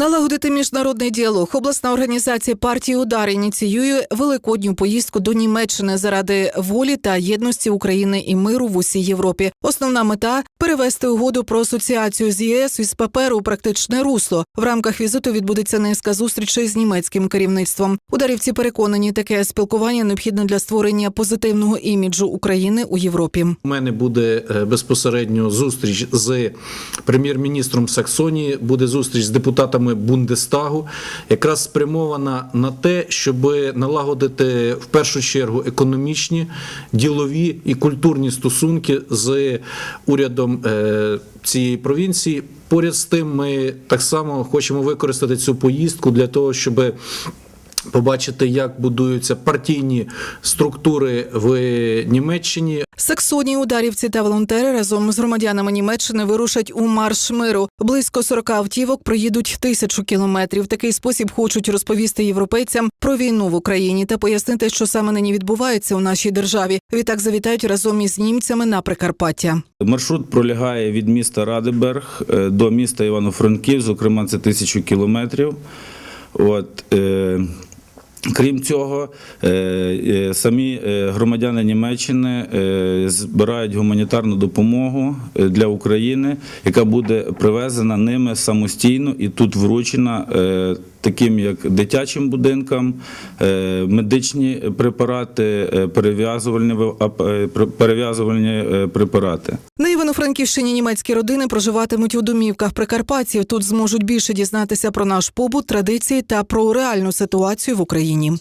Налагодити міжнародний діалог. Обласна організація партії Удар ініціює великодню поїздку до Німеччини заради волі та єдності України і миру в усій Європі. Основна мета перевести угоду про асоціацію з ЄС із паперу у практичне русло. В рамках візиту відбудеться низка зустрічей з німецьким керівництвом. Ударівці переконані, таке спілкування необхідне для створення позитивного іміджу України у Європі. У мене буде е, безпосередньо зустріч з прем'єр-міністром Саксонії, буде зустріч з депутатами Бундестагу, якраз спрямована на те, щоб налагодити в першу чергу економічні, ділові і культурні стосунки з урядом е, цієї провінції. Поряд з тим, ми так само хочемо використати цю поїздку для того, щоб побачити, як будуються партійні структури в Німеччині. Саксонії, ударівці та волонтери разом з громадянами Німеччини вирушать у марш миру. Близько 40 автівок проїдуть тисячу кілометрів. Такий спосіб хочуть розповісти європейцям про війну в Україні та пояснити, що саме нині відбувається у нашій державі. Відтак завітають разом із німцями на Прикарпаття. Маршрут пролягає від міста Радиберг е, до міста Івано-Франків, зокрема, це тисячу кілометрів. От, е, Крім цього, е, е, самі е, громадяни Німеччини збирають гуманітарну допомогу для України, яка буде привезена ними самостійно і тут вручена таким як дитячим будинкам, е, медичні препарати, е, перев'язувальні е, перев'язувальні препарати. На Івано-Франківщині німецькі родини проживатимуть у домівках прикарпатців. Тут зможуть більше дізнатися про наш побут, традиції та про реальну ситуацію в Україні.